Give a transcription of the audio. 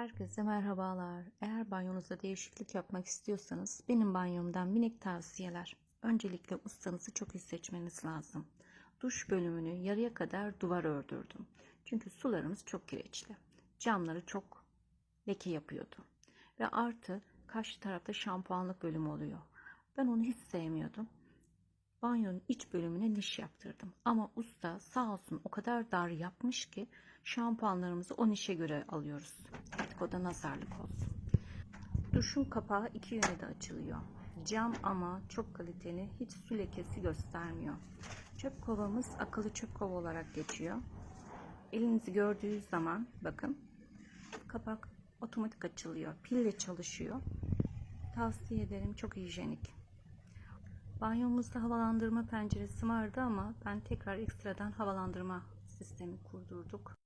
Herkese merhabalar. Eğer banyonuzda değişiklik yapmak istiyorsanız benim banyomdan minik tavsiyeler. Öncelikle ustanızı çok iyi seçmeniz lazım. Duş bölümünü yarıya kadar duvar ördürdüm. Çünkü sularımız çok kireçli. Camları çok leke yapıyordu. Ve artı karşı tarafta şampuanlık bölüm oluyor. Ben onu hiç sevmiyordum. Banyonun iç bölümüne niş yaptırdım. Ama usta sağ olsun o kadar dar yapmış ki şampuanlarımızı o nişe göre alıyoruz. Artık nazarlık olsun. Duşun kapağı iki yöne de açılıyor. Cam ama çok kaliteli, hiç su lekesi göstermiyor. Çöp kovamız akıllı çöp kova olarak geçiyor. Elinizi gördüğünüz zaman bakın kapak otomatik açılıyor. Pille çalışıyor. Tavsiye ederim çok hijyenik. Banyomuzda havalandırma penceresi vardı ama ben tekrar ekstradan havalandırma sistemi kurdurduk.